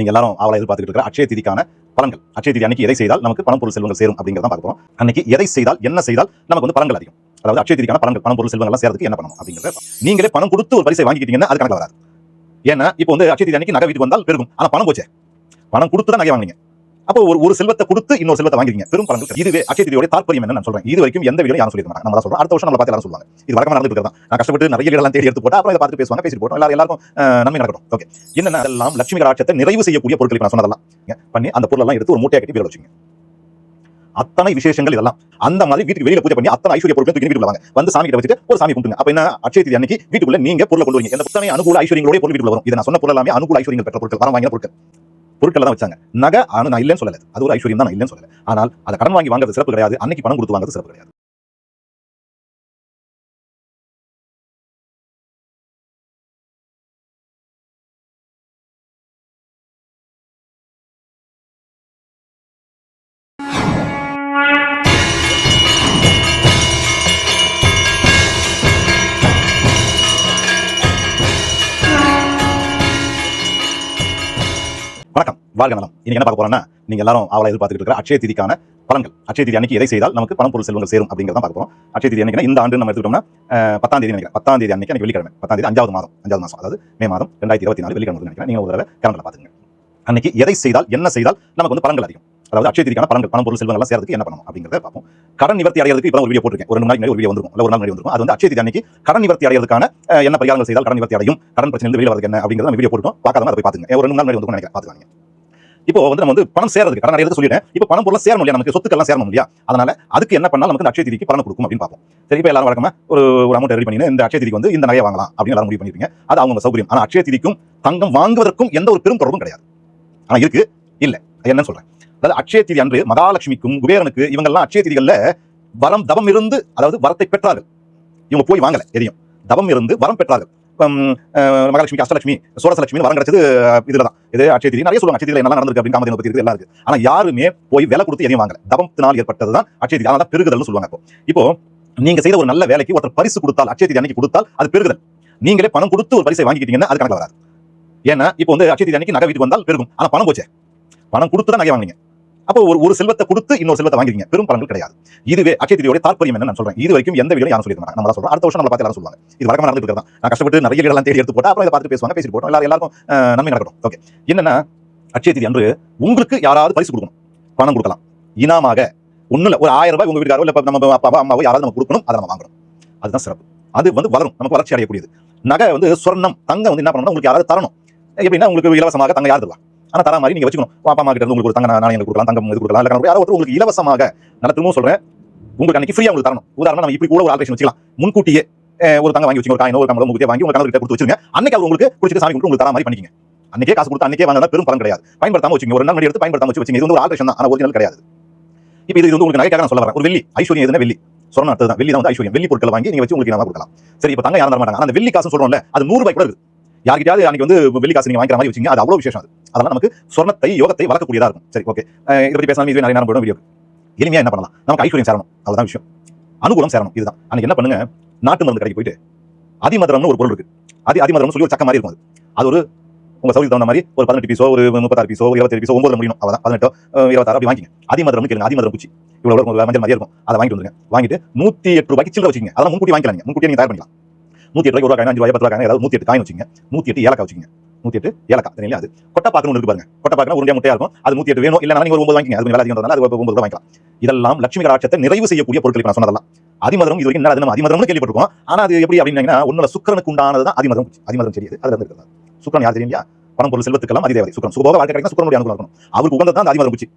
நீங்க எல்லாரும் அவளை எதிர்பார்த்துட்டு இருக்கிற அட்சய திதிக்கான பலன்கள். அட்சய திதி அன்னைக்கு எதை செய்தால் நமக்கு பணம் பொருள் செல்வங்கள் சேரும் அப்படிங்கிறத பார்க்க போறோம். அன்னைக்கு எதை செய்தால் என்ன செய்தால் நமக்கு வந்து பலன்கள் அதிகம். அதாவது அட்சய திதிக்கான பலன்கள் பணம் பொருள் செல்வங்கள் எல்லாம் சேர்றதுக்கு என்ன பண்ணணும் அப்படிங்கிறத நீங்களே பணம் கொடுத்து ஒரு பரிசை வாங்கிக்கிட்டீங்கன்னா அது கணக்கு வராது. ஏன்னா இப்போ வந்து அட்சய திதி அன்னைக்கு நகை வீட்டுக்கு வந்தால் பெருகும். ஆனால் பணம் போச்சே. பணம் கொடுத்து தான் நகை வாங்கினீங்க. அப்போ ஒரு ஒரு செல்வத்தை கொடுத்து இன்னொரு செல்வத்தை வாங்கிருக்கீங்க. பெரும் பலன்கள் இதுவே அக்ஷய திதியோட தாற்பயம் என்ன நான் சொல்றேன். இது வரைக்கும் எந்த வீடியோ யாரும் சொல்லியிருக்க மாட்டாங்க. நம்ம சொல்றோம். அடுத்த வருஷம் நம்ம பார்த்து எல்லாரும் சொல்லுவாங்க. இது வழக்கமா நடந்துட்டு இருக்கிறதா நான் கஷ்டப்பட்டு நிறைய வீடெல்லாம் தேடி எடுத்து போட்டு அப்புறம் இதை பார்த்து பேசுவாங்க பேசிட்டு போட்டோம். எல்லாரும் எல்லாருக்கும் நன்மை நடக்கட்டும். ஓகே என்னென்ன அதெல்லாம் லட்சுமி கடாட்சத்தை நிறைவு செய்யக்கூடிய பொருட்கள் இப்ப நான் சொன்னதெல்லாம். பண்ணி அந்த பொருளெல்லாம் எடுத்து ஒரு மூட்டையை கட்டி வீர வச்சுங்க அத்தனை விசேஷங்கள் இதெல்லாம். அந்த மாதிரி வீட்டுக்கு வெளியில பூஜை பண்ணி அத்தனை ஐஸ்வர்ய பொருட்கள் தூக்கி வீட்டுக்குள்ள வாங்க. வந்து சாமி கிட்ட வச்சுட்டு ஒரு சாமி கும்பிட்டுங்க அப்ப என்ன அட்சய தேதி அன்னைக்கு வீட்டுக்குள்ள நீங்க பொருளை கொண்டு வரீங்க இந்த புத்தனை அனுகூல ஐஸ்வர்யங்களோட பொருள் வீட்டுக்குள்ள வரும். இதை நான் சொன்ன பொருள் எல்லாமே அனுகூல ஐஸ்வர்யங்கள் பெற்ற பொருட்கள். வரம் வாங்கின பொருட்கள். பொருட்களை தான் வச்சாங்க. நகை ஆனா நான் இல்லைன்னு சொல்லலை. அது ஒரு ஐஸ்வர்யம் தான் நான் இல்லைன்னு சொல்லலை. ஆனால் அதை கடன் வாங்கி வாங்குறது சிறப்பு கிடையாது. அன்னைக்கு பணம் கொடுத்து வாங்குறது சிறப்பு கிடையாது. வணக்கம். வாழ்க நலம். இன்னைக்கு என்ன பார்க்க போறோம்னா நீங்க எல்லாரும் அவளை எதிர்பார்த்துட்டு இருக்கிற அட்சய திதிக்கான பலன்கள். அட்சய திதி அன்னைக்கு எதை செய்தால் நமக்கு பணம் பொருள் செல்வங்கள் சேரும் அப்படிங்கிறத பார்க்க போறோம். அட்சய திதி அன்னைக்கு இந்த ஆண்டு நம்ம எடுத்துக்கிட்டோம்னா பத்தாம் தேதி நினைக்கிறேன். பத்தாம் தேதி அன்னைக்கு வெள்ளிக்கிழமை. பத்தாம் தேதி அஞ்சாவது மாதம். அஞ்சாவது மாதம் அதாவது மே மாதம் ரெண்டாயிரத்தி இருபத்தி நாலு வெள்ளிக்கிழமை நினைக்கிறேன். நீங்க ஒரு தடவை கேலண்டர் பாத்துங்க அன்னைக்கு எதை செய்தால் என்ன செய்தால் நமக்கு வந்து பலன்கள் அதிகம். அதாவது அட்சய திதிக்கான பலன்கள் பணம் பொருள் செல்வங்கள் எல்லாம் சேர்றதுக்கு என்ன பண்ணணும் அப்படிங்கிறத பார்ப்போம். கடன் நிவர்த்தி அடையிறதுக்கு இப்போ ஒரு வீடியோ போட்டிருக்கேன். ஒரு நாள் ஒரு வீடியோ வந்துருக்கும். இல்லை ஒரு நாள் வந்துருக்கும். அது வந்து அட்சய திதி அன்னைக்கு கடன் நிவர்த்தி அடையிறதுக்கான என்ன பரிகாரங்கள் செய்தால் கடன் நிவர்த்தி அடையும்? கடன் பிரச்சனை வெளியில் வரதுக்கு என்ன அப்படிங்கிறத வீடியோ போட்டுட்டோம் பார்க்காம அதை போய் பாத்துங்க ஒரு ரெண்டு நாள் முன்னாடி வந்து நினைக்கிறேன். பார்த்துக்காங்க இப்போ வந்து நம்ம வந்து பணம் சேரதுக்கு கடன் அடையிறது சொல்லிட்டேன். இப்போ பணம் பொருள் சேரணும் இல்லையா? நமக்கு சொத்துக்கெல்லாம் சேரணும் இல்லையா? அதனால அதுக்கு என்ன பண்ணால் நமக்கு இந்த அட்சய திதிக்கு பலன் கொடுக்கும் அப்படின்னு பார்ப்போம். சரி இப்போ எல்லாரும் வழக்கமா ஒரு ஒரு அமௌண்ட் ரெடி பண்ணி இந்த அட்சய திதிக்கு வந்து இந்த நகையை வாங்கலாம் அப்படின்னு எல்லாரும் முடிவு பண்ணிருப்பீங்க. அது அவங்க சௌகரியம். ஆனால் அட்சய திதிக்கும் தங்கம் வாங்குவதற்கும் எந்த ஒரு பெரும் தொடர்பும் கிடையாது. ஆனால் இருக்கு. இல்லை. அது என்னன்னு சொல்றேன். அதாவது அட்சய திதி அன்று மகாலட்சுமிக்கும் குபேரனுக்கு இவங்கெல்லாம் அட்சய திதிகளில் வரம் தவம் இருந்து அதாவது வரத்தை பெற்றார்கள். இவங்க போய் வாங்கல எதையும். தவம் இருந்து வரம் பெற்றார்கள். ஹம், மகாலட்சுமிக்கு அஷ்டலட்சுமி சோழசலட்சுமி வரம் கிடைச்சது இதில் தான். இது அட்சய திதி நிறைய சொல்லுவாங்க அட்சய திதியில என்ன நடந்திருக்கு அப்படின்னு காமதேனு பத்தி எல்லாம் இருக்கு ஆனா யாருமே போய் விலை கொடுத்து எதையும் வாங்கல. தவத்தினால் ஏற்பட்டதுதான் அட்சய திதி. அதான் பெருகுதல்னு சொல்லுவாங்க இப்போ. இப்போ நீங்க செய்த ஒரு நல்ல வேலைக்கு ஒருத்தர் பரிசு கொடுத்தால் அட்சய திதி அன்னைக்கு கொடுத்தால் அது பெருகுதல். நீங்களே பணம் கொடுத்து ஒரு பரிசை வாங்கிக்கிட்டீங்கன்னா அது கணக்கு வராது. ஏன்னா இப்போ வந்து அட்சய திதி அன்னைக்கு நகை வீட்டுக்கு வந்தால் பெருகும். ஆனா பணம் போச்சே. பணம் கொடுத்து தான் நகை வாங்குனீங்க. அப்போ ஒரு ஒரு செல்வத்தை கொடுத்து இன்னொரு செல்வத்தை வாங்கிருக்கீங்க. பெரும் பலன்கள் கிடையாது. இதுவே அட்சய திதியோட தாற்பயம் என்ன நான் சொல்றேன். இது வரைக்கும் எந்த வீடியோ யாரும் சொல்லியிருக்க மாட்டாங்க. நம்ம சொல்றோம். அடுத்த வருஷம் நம்ம பார்த்து எல்லாரும் சொல்லுவாங்க. இது வழக்கமா நடந்துட்டு தான். நான் கஷ்டப்பட்டு நிறைய வீடியோலாம் தேடி எடுத்து போட்டு அப்புறம் இதை பார்த்து பேசுவாங்க பேசிட்டு போட்டோம். எல்லாரும் எல்லாருக்கும் அஹ், நன்மை நடக்கட்டும். ஓகே என்னன்னா அட்சய திதி அன்று உங்களுக்கு யாராவது பரிசு கொடுக்கணும். பணம் கொடுக்கலாம். இனாமாக ஒண்ணும் இல்ல ஒரு ஆயிரம் ரூபாய் உங்க வீட்டுக்காரோ இல்ல நம்ம அப்பா அம்மாவோ யாராவது நம்ம கொடுக்கணும் அதை நம்ம வாங்கணும். அதுதான் சிறப்பு. அது வந்து வளரும். நமக்கு வளர்ச்சி அடையக்கூடியது. நகை வந்து சொர்ணம் தங்கம் வந்து என்ன பண்ணணும் உங்களுக்கு யாராவது தரணும். எப்படின்னா உங்களுக்கு இலவசமாக தங்க யார் தருவா? ஆனால் தர மாதிரி நீங்க வச்சுக்கணும். அப்பா அம்மா கிட்ட இருந்து உங்களுக்கு ஒரு தங்க நாணயங்கள் கொடுக்கலாம் தங்கம் இது கொடுக்கலாம் இல்லை யாரோ ஒருத்தர் உங்களுக்கு இலவசமாக நான் திரும்பவும் சொல்றேன். உங்களுக்கு அன்னைக்கு ஃப்ரீயா உங்களுக்கு தரணும். உதாரணம் நம்ம இப்படி கூட ஒரு ஆல்ட்ரேஷன் வச்சுக்கலாம். முன்கூட்டியே ஒரு தங்க வாங்கி வச்சுங்க ஒரு காயினோ ஒரு வாங்கி உங்க கணவர் கிட்ட கொடுத்து வச்சிருங்க. அன்னைக்கு அவர் உங்களுக்கு குடிச்சிட்டு சாமி கொடுத்து உங்களுக்கு தர மாதிரி பண்ணிக்கங்க. அன்னைக்கே காசு கொடுத்து அன்னைக்கே வாங்கினா பெரும் பலன் கிடையாது. பயன்படுத்தாம வச்சுங்க ஒரு நாள் எடுத்து பயன்படுத்தாம வச்சு வச்சுங்க இது வந்து ஒரு ஆல்ட்ரேஷன் தான். ஆனால் ஒரிஜினல் கிடையாது. இப்போ இது வந்து உங்களுக்கு நகைக்காக நான் சொல்ல வரேன். ஒரு வெள்ளி. ஐஸ்வர்யம் எதுனா வெள்ளி. சொன்ன அடுத்தது தான். வெள்ளி தான் வந்து ஐஸ்வர்யம் வெள்ளி பொருட்களை வாங்கி நீங்க வச்சு உங்களுக்கு நான் கொடுக்கலாம். சரி இப்போ தங்க யாரும் தர மாட்டாங்க. அந்த வெள்ளி காசு சொல்றோம்ல அது நூறு ரூபாய் கூட இருக்கு. யார்கிட்டயாவது அன்னைக்கு வந்து வெள்ளி காசு நீங்க வாங்கிற மாதிரி வச்சுங்க அது அவ்வளோ விசேஷம் அது. அதெல்லாம் நமக்கு சொர்ணத்தை யோகத்தை வளர்க்கக்கூடியதாக இருக்கும். சரி ஓகே இதை பற்றி பேசலாம் இதுவே நிறைய நேரம் போடும் வீடியோ எளிமையாக என்ன பண்ணலாம்? நமக்கு ஐஸ்வர்யம் சேரணும். அவ்வளோதான் விஷயம். அனுகூலம் சேரணும். இதுதான். அன்னைக்கு என்ன பண்ணுங்க? நாட்டு மருந்து கடைக்கு போயிட்டு அதிமதுரம்னு ஒரு பொருள் இருக்கு. அதி அதிமதுரம்னு சொல்லி ஒரு சக்க மாதிரி இருக்கும் அது. அது ஒரு உங்க சௌகரியத்துக்கு தகுந்த மாதிரி ஒரு பதினெட்டு பீஸோ ஒரு முப்பத்தாறு பீஸோ இருபத்தேழு பீஸோ ஒன்பது முடியும் அவ்வளவுதான். பதினெட்டோ இருபத்தாறு அப்படி வாங்கிங்க அதிமதுரம் கேளுங்க. அதிமதுரம் குச்சி இவ்வளவு இருக்கும் மஞ்சள் மாதிரியே இருக்கும். அதை வாங்கிட்டு வந்துருங்க. வாங்கிட்டு நூத்தி எட்டு ரூபாய்க்கு சில்லற வச்சுங்க அதெல்லாம் முன்கூட்டி வாங்கிக்கலாம் முன்கூட்டி நீங்கள் நீங்க தயார் பண்ணிக்கலாம். நூற்றி எட்டு ரூபாய் ஒரு ரூபாய் அஞ்சு ரூபாய் பத்து ரூபாய் ஏதாவது நூற்றி எட்டு காயின் வச்சுங்க நூத்தி எட்டு ஏலக்காய் வச்சுங்க நூற்றி எட்டு ஏலக்கா தெரியல அது கொட்டை பாக்கணும் இருக்கு பாருங்க. கொட்டை பாக்கணும் உருண்டையா முட்டையா இருக்கும். அது நூற்றி எட்டு வேணும். இல்ல நீங்கள் ஒரு ஒன்பது வாங்கிங்க அது வேலை விலை அதிகம் அது ஒன்பது ரூபாய் வாங்கிக்கலாம். இதெல்லாம் லட்சுமி கடாட்சத்தை நிறைவு செய்யக்கூடிய பொருட்கள் நான் சொன்னதெல்லாம். அதிமதுரம் இது வரைக்கும் என்ன அது நம்ம அதிமதுரம்னு கேள்விப்பட்டிருக்கோம். ஆனா அது எப்படி அப்படின்னா உன்னோட சுக்கரனுக்கு உண்டானது தான் அதிமதுரம். குச்சி. அதிமதுரம் செடி அது. அதுல இருந்து இருக்கிறது சுக்கரன் யார் தெரியும் இல்லையா பணம் பொருள் செல்வத்துக்கெல்லாம் அதிதேவதை. சுக்கரன். சுகோக வாழ்க்கை கிடைக்கும் சுக்கரனுடைய அனுகூலம் இருக்கணும் அவருக்கு உகந்தது தான் அந்த அதிமதுரம் குச்சி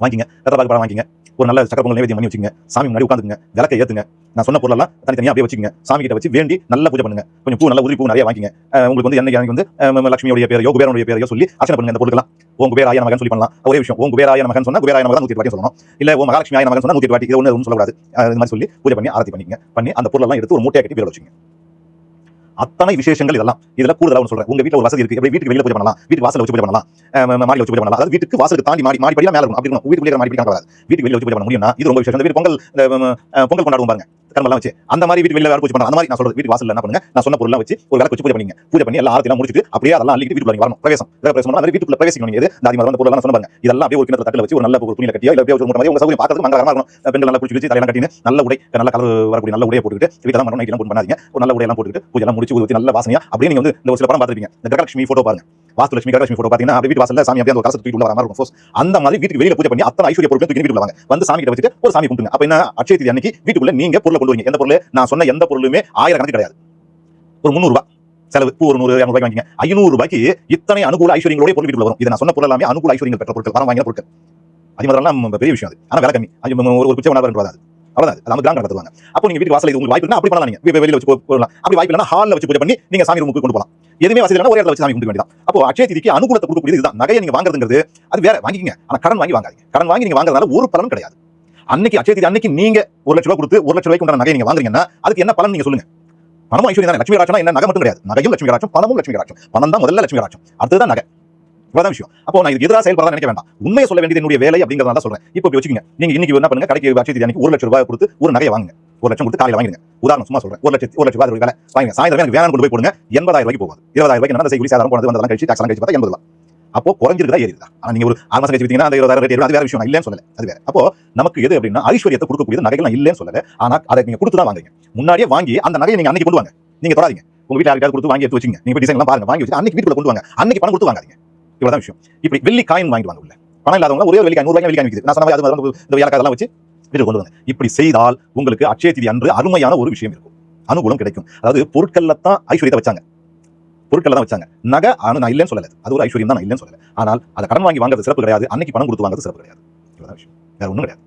வாங்கிங்க ரத்தபாக்கு படம் வாங்கிங்க ஒரு நல்ல சக்கர பொங்கல் நைவேத்தியம் பண்ணி வச்சுங்க சாமி முன்னாடி உட்காந்துங்க விளக்கை ஏத்துங்க. நான் சொன்ன பொருளெல்லாம் தனித்தனியா அப்படியே வச்சுக்கங்க. சாமி கிட்ட வச்சு வேண்டி நல்ல பூஜை பண்ணுங்க. கொஞ்சம் பூ நல்ல உதிரி பூ நிறைய வாங்கிங்க உங்களுக்கு வந்து என்னைக்கு வந்து அஹ் பேரையோ குபேரனுடைய பேரையோ சொல்லி அர்ச்சனை பண்ணுங்க இந்த பொருட்களாம் ஓம் ஆயன மகன் சொல்லி பண்ணலாம். ஒரே விஷயம். உங்க ஓம் ஆயன மகன் சொன்னா குபேராய மகன் நூற்றி வாட்டி சொல்லணும். இல்ல உங்க மகாலட்சுமி ஆயன மகன் சொன்னா நூற்றி வாட்டி. இது ஒன்று சொல்லக்கூடாது. இது மாதிரி சொல்லி பூஜை பண்ணி ஆரத்தி பண்ணிங்க பண்ணி அந்த பொருளெல்லாம் எடுத்து ஒரு மூட்டையை கட்டி பேர் வச்சுங்க அத்தனை விசேஷங்கள் இதெல்லாம். இதுல கூடுதலாக ஒன்று சொல்றேன். உங்க வீட்டில் ஒரு வசதி இருக்கு. எப்படி வீட்டுக்கு வெளியில் பூஜை பண்ணலாம்? வீட்டுக்கு வாசல் வச்சு பூஜை பண்ணலாம். மாடி வச்சு பூஜை பண்ணலாம். அதாவது வீட்டுக்கு வாசலுக்கு தாண்டி மாடி மாடி படிலாம் மேலே இருக்கும் அப்படி இருக்கும் வீட்டுக்கு வெளியே மாடி படி வராது. வீட்டுக்கு வெளியில் வச்சு பூஜை பண்ண முடியும்னா இது ரொம்ப விசேஷம். இந்த வீட்டு பொங்கல் பொங்கல் கொண்டாடுவோம் பாருங்க. கர்மெல்லாம் வச்சு அந்த மாதிரி வீட்டு வெளியில வேற பூஜை பண்ணலாம் அந்த மாதிரி நான் சொல்றது வீட்டு வாசல் என்ன பண்ணுங்க? நான் சொன்ன பொருள்லாம் வச்சு ஒரு விளக்கு வச்சு பூஜை பண்ணீங்க. பூஜை பண்ணி எல்லா ஆரத்திலாம் முடிச்சிட்டு அப்படியே அதெல்லாம் அள்ளிட்டு வீட்டுக்குள்ள வரணும். பிரவேசம். பிரவேசம் மாதிரி வீட்டுக்குள்ள பிரவேசிக்கணும் நீங்க எது? இந்த ஆதி மரம் பொருள் சொன்ன பாருங்க. இதெல்லாம் அப்படியே ஒரு கிணத்துல தட்டில் வச்சு ஒரு நல்ல ஒரு துணியில கட்டியோ இல்ல அப்படியே ஒரு மூட்டை மாதிரி உங்க சௌகரியம் பார்க்கறதுக்கு மங்களகரமா இருக்கணும். பெண்கள் நல்லா குளிச்சு குளிச்சு தலையெல்லாம் கட்டினு நல்ல உடை நல்ல கலர் வரக்கூடிய நல்ல உடையை போட்டுக்கிட்டு வீட்டெல்லாம் மரம் நைட்லாம் பண்ணாதீங்க. ஒரு நல்ல உடையெல்லாம் போட்டுக்கிட்டு பூஜை எல்லாம் முடிச்சு ஊற்றி நல்ல வாசனையா அப்படியே நீங்க வந்து இந்த ஒரு சில படம் பார்த்துருப்பீங்க. இந்த கிரகலட்சுமி போட்டோ பாருங்க. வாஸ்துலட்சுமி கரலட்சுமி போட்டோ பார்த்தீங்கன்னா அப்படியே வீட்டு வாசல்ல சாமி அப்படியே அந்த கலசத்தை தூக்கி உள்ள வர மாதிரி இருக்கும். அந்த மாதிரி வீட்டுக்கு வெளியில பூஜை பண்ணி அத்தனை ஐஸ்வர்ய பொருட்கள் தூக்கி வீட்டுக்குள்ள வாங்க. வந்து சாமி கிட்ட வச்சுட்டு ஒரு சாமி கும்பிட்டுங்க அப்ப என்ன அட்சய அன்னைக்கு வீட்டுக்குள்ள நீங்க பொருளை கொண்டு வரீங்க எந்த பொருள்? நான் சொன்ன எந்த பொருளுமே ஆயிரக்கணக்கு கிடையாது. ஒரு முந்நூறுபா செலவு. பூ ஒரு நூறு இரநூறு ரூபாய்க்கு வாங்கிங்க ஐநூறு ரூபாய்க்கு இத்தனை அனுகூல ஐஸ்வரியங்களோட பொருள் வீட்டுல வரும். இதை நான் சொன்ன பொருள் எல்லாமே அனுகூல ஐஸ்வரியங்கள் பெற்ற பொருட்கள். வரம் வாங்கின பொருட்கள். அது மாதிரிலாம் நம்ம பெரிய விஷயம் அது. ஆனால் விலை கம்மி. அஞ்சு ஒரு ஒரு குச்சை ஒன்றா ரெண்டு ரூபா அது அவ்வளோதான் அது நம்ம கிராம நடத்துவாங்க அப்போ நீங்கள் வீட்டு வாசல் இது உங்களுக்கு வாய்ப்பு இருந்தா அப்படி பண்ணலாம் நீங்கள் வெளியில் வச்சு போகலாம் அப்படி வாய்ப்பு இல்லைனா ஹாலில் வச்சு பூஜை பண்ணி நீங்கள் சாமி ரூமுக்கு கொண்டு போகலாம் எதுவுமே வசதி இல்லைன்னா ஒரே இடத்துல வச்சு சாமி கும்பிட வேண்டியதான் அப்போ அட்சய திதிக்கு அனுகூலத்தை கொடுக்கக்கூடியது இதுதான். நகையை நீங்கள் வாங்குறதுங்கிறது அது வேற. வாங்கிக்கிங்க. ஆனால் கடன் வாங்கி வாங்காதீங்க. கடன் வாங்கி நீங்கள் வாங்குறதுனால ஒரு பலனும் கிடையாது. அன்னைக்கு அச்சய தேதி அன்னைக்கு நீங்க ஒரு லட்ச ரூபாய் கொடுத்து ஒரு லட்ச ரூபாய்க்கு உண்டான நகையை நீங்க வாங்குறீங்கன்னா அதுக்கு என்ன பலன் நீங்க சொல்லுங்க? பணமும் ஐஸ்வர்யம் தான்? லட்சுமி கடாட்சம் என்ன? நகை மட்டும் கிடையாது. நகையும் லட்சுமி கடாட்சம் பணமும் லட்சுமி கடாட்சம். பணம் தான் முதல்ல லட்சுமி கடாட்சம். அடுத்ததான் நகை. இவ்வளவுதான் விஷயம். அப்போ நான் இதுக்கு எதிராக செயல்பட நினைக்க வேண்டாம். உண்மையை சொல்ல வேண்டியது என்னுடைய வேலை அப்படிங்கறத சொல்றேன். இப்போ இப்படி வச்சுக்கோங்க. நீங்க இன்னைக்கு என்ன பண்ணுங்க? கடைக்கு அச்சய தேதி ஒரு லட்ச ரூபாய் கொடுத்து ஒரு நகையை வாங்குங்க. ஒரு லட்சம் கொடுத்து காலையில் வாங்கிடுங்க. உதாரணம் சும்மா சொல்றேன். ஒரு லட்சம் ஒரு லட்சம் ரூபாய் வேலை. வாங்க சாயந்தரம் எனக்கு வேணும் கொண்டு போய் போடுங்க. எண்பதாயிரம் ரூபாய்க்கு போகாது. இருபதாயிரம் ரூபாய்க்கு நடந்த செய்தி சாதாரண போனது வந்ததெல்லாம் கழிச்சு டாக்ஸ் கழிச்சு பார்த்தா எண்பது ரூபாய். அப்போ குறைஞ்சிருக்கா ஏறிதா ஆனா நீங்க ஒரு ஆறு மாசம் கழிச்சு அந்த இருபதாயிரம் ரேட் அது வேற விஷயம். இல்லைன்னு சொல்லல. அது வேற. அப்போ நமக்கு எது அப்படின்னா ஐஸ்வர்யத்தை கொடுக்கக்கூடியது நகைகள் நான் இல்லைன்னு சொல்லல. ஆனா அதை நீங்க கொடுத்து தான் வாங்குறீங்க. முன்னாடியே வாங்கி அந்த நகையை நீங்க அன்னைக்கு கொண்டு வாங்க. நீங்க தொடாதீங்க. உங்க வீட்டில் யாருக்காவது கொடுத்து வாங்கி எடுத்து வச்சுங்க நீங்க டிசைன் எல்லாம் பாருங்க. வாங்கி வச்சு அன்னைக்கு வீட்டுக்குள்ள கொண்டு வாங்க. அன்னைக்கு பணம் கொடுத்து வாங்காதீங்க. இவ்வளவுதான் விஷயம். இப்படி வெள்ளி காயின் வாங்கிட்டு வாங்க உள்ள. பணம் இல்லாதவங்க ஒரே வெள்ளி காயின் நூறு வெள்ளி காயின் நான் சொன்ன அது வந்து இந்த வியாழக்காய் வச்சு வீட்டுக்கு கொண்டு வாங்க. இப்படி செய்தால் உங்களுக்கு அட்சய திதி அன்று அருமையான ஒரு விஷயம் இருக்கும். அனுகூலம் கிடைக்கும். அதாவது பொருட்கள்ல தான் ஐஸ்வர்யத்தை வச்சாங்க. பொருட்களை தான் வச்சாங்க. நகை ஆனா நான் இல்லைன்னு சொல்லல. அது ஒரு ஐஸ்வர்யம் தான் நான் இல்லைன்னு சொல்லல. ஆனால் அதை கடன் வாங்கி வாங்குறது சிறப்பு கிடையாது. அன்னைக்கு பணம் கொடுத்து வாங்குறது சிறப்பு கிடையாது. இவ்வளவுதான் விஷயம். வேற ஒண்ணும் கிடையாது.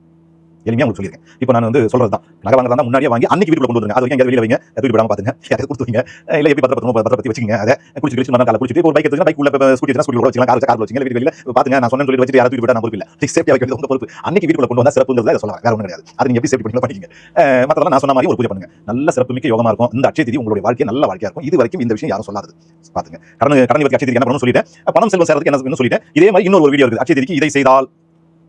எளிமையாக உங்களுக்கு சொல்லியிருக்கேன். இப்போ நான் வந்து சொல்றது தான் நகை வாங்குறதா முன்னாடியே வாங்கி அன்னைக்கு வீட்டுக்குள்ள கொண்டு வந்துருங்க. அது வரைக்கும் எங்கேயாவது வெளியில வைங்க. தூக்கி விடாம பாத்துங்க. யாராவது கொடுத்து வைங்க. இல்ல எப்படி பத்திரப்பத்திரமா பத்திரப்பத்தி வச்சுங்க அதை குளிச்சு குளிச்சு நல்லா குளிச்சுட்டு ஒரு பைக் எடுத்துங்க பைக் உள்ள ஸ்கூட்டி ஸ்கூட்டி வச்சுக்கலாம். கார் கார் வச்சுங்க வீட்டு வெளியில். பாத்துங்க நான் சொன்னேன்னு சொல்லி வச்சுட்டு யாரும் தூக்கி விட்டா நான் பொறுப்பு இல்ல. சேஃப்டியா வைக்கிறது உங்க பொறுப்பு. அன்னைக்கு வீட்டுக்குள்ள கொண்டு வந்தால் சிறப்புங்கிறத இதை சொல்லலாம். வேற ஒன்றும் கிடையாது. அது நீங்க எப்படி சேஃப்டி பண்ணி பண்ணிக்கங்க. அஹ் நான் சொன்ன மாதிரி ஒரு பூஜை பண்ணுங்க. நல்ல சிறப்பு மிக்க யோகமா இருக்கும். இந்த அட்சய திதி உங்களுடைய வாழ்க்கை நல்ல வாழ்க்கையா இருக்கும். இது வரைக்கும் இந்த விஷயம் யாரும் சொல்லாது பாத்துங்க. கடன் கடன் இவருக்கு அட்சய திதி என்ன பண்ணணும் சொல்லிட்டேன். பணம் செல்வம் சேர்றதுக்கு என்ன சொல்லிட்டேன். இதே மாதிரி இன்னொரு வீடியோ இருக்குது. அட்சய திதிக்கு இதை செய்தால்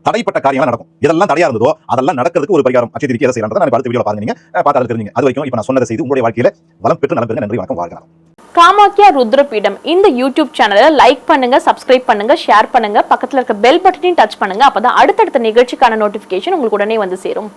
தடைப்பட்ட காரியங்கள் நடக்கும். இதெல்லாம் தடையா இருந்ததோ அதெல்லாம் நடக்கிறதுக்கு ஒரு பரிகாரம் அட்சய திதிக்கு எதை செய்யலாம் நான் அடுத்த வீடியோ பாருங்க நீங்க பார்த்து அதை தெரிஞ்சுங்க. அது வரைக்கும் இப்போ நான் சொன்னதை செய்து உங்களுடைய வாழ்க்கையில வளம் பெற்று நலம் பெறுங்க. நன்றி வணக்கம் வாழ்க்கலாம் காமாக்கியா ருத்ரபீடம். இந்த யூடியூப் சேனலை லைக் பண்ணுங்க சப்ஸ்கிரைப் பண்ணுங்க ஷேர் பண்ணுங்க பக்கத்துல இருக்க பெல் பட்டனையும் டச் பண்ணுங்க அப்பதான் அடுத்தடுத்த நிகழ்ச்சிக்கான நோட்டிபிகேஷன் உங்களுக்கு உடனே வந்து சேரும்.